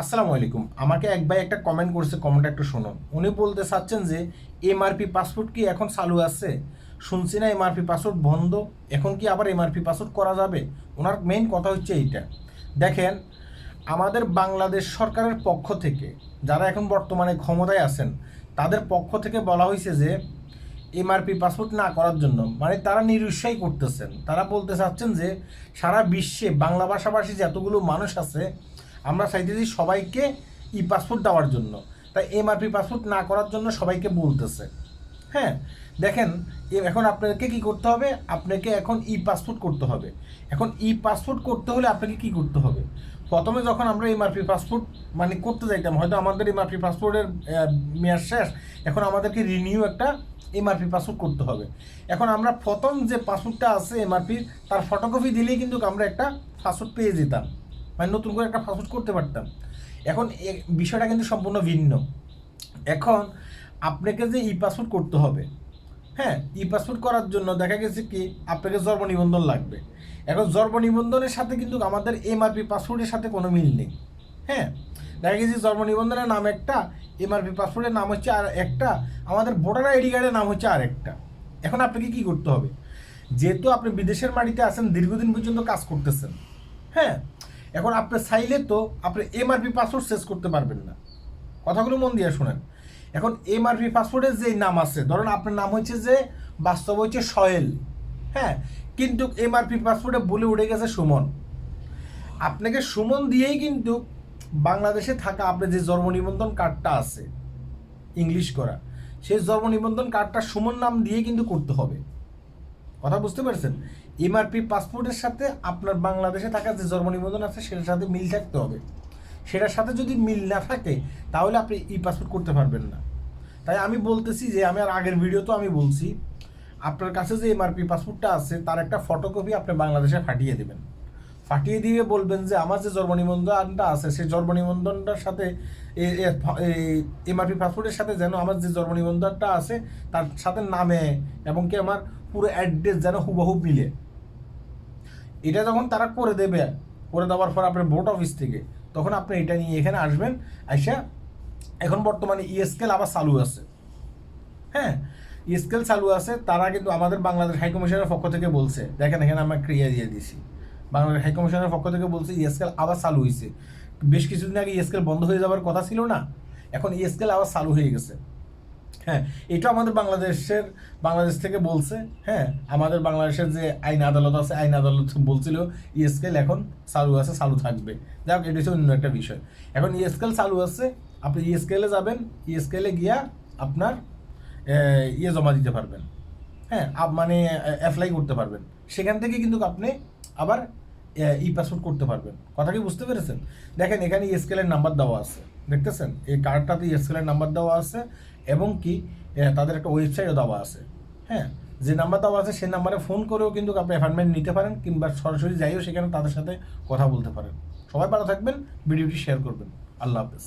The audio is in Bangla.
আসসালামু আলাইকুম। আমাকে এক ভাই একটা কমেন্ট করছে কমেন্টটা একটু শুনুন উনি বলতে চাচ্ছেন যে এমআরপি পাসপোর্ট কি এখন চালু আছে? শুনছি না এমআরপি পাসপোর্ট বন্ধ, এখন কি আবার এমআরপি পাসপোর্ট করা যাবে? ওনার মেইন কথা হচ্ছে এইটা। দেখেন, আমাদের বাংলাদেশ সরকারের পক্ষ থেকে, যারা এখন বর্তমানে ক্ষমতায় আছেন, তাদের পক্ষ থেকে বলা হয়েছে যে এমআরপি পাসপোর্ট না করার জন্য মানে তারা নিরুৎসাহী করতেছেন। তারা বলতে চাচ্ছেন যে, সারা বিশ্বে বাংলা ভাষাভাষী যতগুলো মানুষ আছে আমরা চাইতেছি সবাইকে ই পাসপোর্ট দেওয়ার জন্য। তাই এমআরপি পাসপোর্ট না করার জন্য সবাইকে বলতেছে। হ্যাঁ দেখেন এখন আপনাকে কি করতে হবে? আপনাকে এখন ই পাসপোর্ট করতে হবে। এখন ই পাসপোর্ট করতে হলে আপনাকে কি করতে হবে? প্রথমে যখন আমরা এমআরপি পাসপোর্ট মানে করতে যাইতাম, হয়তো আমাদের এমআরপি পাসপোর্টের মেয়াদ শেষ, এখন আমাদেরকে রিনিউ একটা এমআরপি পাসপোর্ট করতে হবে। এখন আমরা প্রথম যে পাসপোর্টটা আছে এমআরপির, তার ফটোকপি দিলেই কিন্তু আমরা একটা পাসপোর্ট পেয়ে যেতাম। মানে নতুন করে একটা পাসপোর্ট করতে পারতাম। এখন বিষয়টা কিন্তু সম্পূর্ণ ভিন্ন। এখন আপনাকে যে ই পাসপোর্ট করতে হবে হ্যাঁ ই পাসপোর্ট করার জন্য দেখা গেছে কি, আপনাকে জর্ব নিবন্ধন লাগবে। এখন জর্ব নিবন্ধনের সাথে কিন্তু আমাদের এমআরপি পাসপোর্টের সাথে কোনো মিল নেই। হ্যাঁ দেখা গেছে জন্ম নিবন্ধনের নাম একটা, এমআরপি পাসপোর্টের নাম হচ্ছে আর একটা, আমাদের ভোটার আইডি কার্ডের নাম হচ্ছে আর একটা। এখন আপনাকে কি করতে হবে? যেহেতু আপনি বিদেশের মাটিতে আছেন, দীর্ঘদিন পর্যন্ত কাজ করতেছেন হ্যাঁ এখন আপনি চাইলে তো আপনি এমআরপি পাসপোর্ট শেষ করতে পারবেন না। কথাগুলো মন দিয়ে শোনেন। এখন এমআরপি পাসপোর্টের যেই নাম আছে, ধরুন আপনার নাম হচ্ছে যে, বাস্তব হচ্ছে সয়েল। হ্যাঁ কিন্তু এমআরপি পাসপোর্টে বলে উঠে গেছে সুমন। আপনাকে সুমন দিয়েই কিন্তু বাংলাদেশে থাকা আপনার যে জন্ম নিবন্ধন কার্ডটা আছে ইংলিশ করা, সেই জন্ম নিবন্ধন কার্ডটা সুমন নাম দিয়ে কিন্তু করতে হবে। কথা বুঝতে পারছেন? এমআরপি পাসপোর্টের সাথে আপনার বাংলাদেশে থাকা যে জন্ম নিবন্ধন আছে, সেটার সাথে মিল থাকতে হবে। সেটার সাথে যদি মিল না থাকে, তাহলে আপনি ই পাসপোর্ট করতে পারবেন না। তাই আমি বলতেছি যে, আমি আর আগের ভিডিও তো আমি বলছি, আপনার কাছে যে এমআরপি পাসপোর্টটা আছে, তার একটা ফটোকপি আপনি বাংলাদেশে ফাটিয়ে দেবেন। ফাটিয়ে দিয়ে বলবেন যে আমার যে জন্ম নিবন্ধনটা আছে, সেই জন্ম নিবন্ধনটার সাথে এমআরপি পাসপোর্টের সাথে যেন আমার যে জন্ম নিবন্ধনটা আছে, তার সাথে নামে এবং কি আমার পুরো অ্যাড্রেস যেন হুবহু মিলে। এটা যখন তারা করে দেবে, করে দেওয়ার পর আপনার ভোট অফিস থেকে, তখন আপনি এটা নিয়ে এখানে আসবেন, আইসা এখন বর্তমানে ইএসকেল আবার চালু আছে। হ্যাঁ ইএসকেল চালু আছে, তারা কিন্তু আমাদের বাংলাদেশ হাই কমিশনের পক্ষ থেকে বলছে, দেখেন এখানে আমরা ক্রিয়া দিয়ে দিছি। বাংলাদেশ হাইকমিশনের পক্ষ থেকে বলছে ইএসকেল আবার চালু হয়েছে বেশ কিছুদিন আগে ইএসকেল বন্ধ হয়ে যাওয়ার কথা ছিল না? এখন ইএসকেল আবার চালু হয়ে গেছে। হ্যাঁ এটা আমাদের বাংলাদেশের, বাংলাদেশ থেকে বলছে হ্যাঁ আমাদের বাংলাদেশের যে আইন আদালত আছে, আইন আদালত বলছিল ইএসকেল এখন চালু আছে, চালু থাকবে। যাই হোক, এটা হচ্ছে অন্য একটা বিষয়। এখন ইএসকেল চালু আছে, আপনি ইএসকেলে যাবেন ইএসকেলে গিয়া আপনার ইয়ে জমা দিতে পারবেন। হ্যাঁ মানে অ্যাপ্লাই করতে পারবেন। সেখান থেকে কিন্তু আপনি আবার ই পাসপোর্ট করতে পারবেন। কথা কি বুঝতে পেরেছেন? দেখেন, এখানে ইএসকেলের নাম্বার দেওয়া আছে। দেখতেছেন? এই কার্ডটাতে ইএসকেলের নাম্বার দেওয়া আছে এবং কি তাদের একটা ওয়েবসাইটও দেওয়া আছে। হ্যাঁ? যে নাম্বার দেওয়া আছে সেই নাম্বারে ফোন করেও কিন্তু আপনি অ্যাপয়েন্টমেন্ট নিতে পারেন কিংবা সরাসরি যাইও সেখানে তাদের সাথে কথা বলতে পারেন। সবাই ভালো থাকবেন, ভিডিওটি শেয়ার করবেন। আল্লাহ হাফেজ।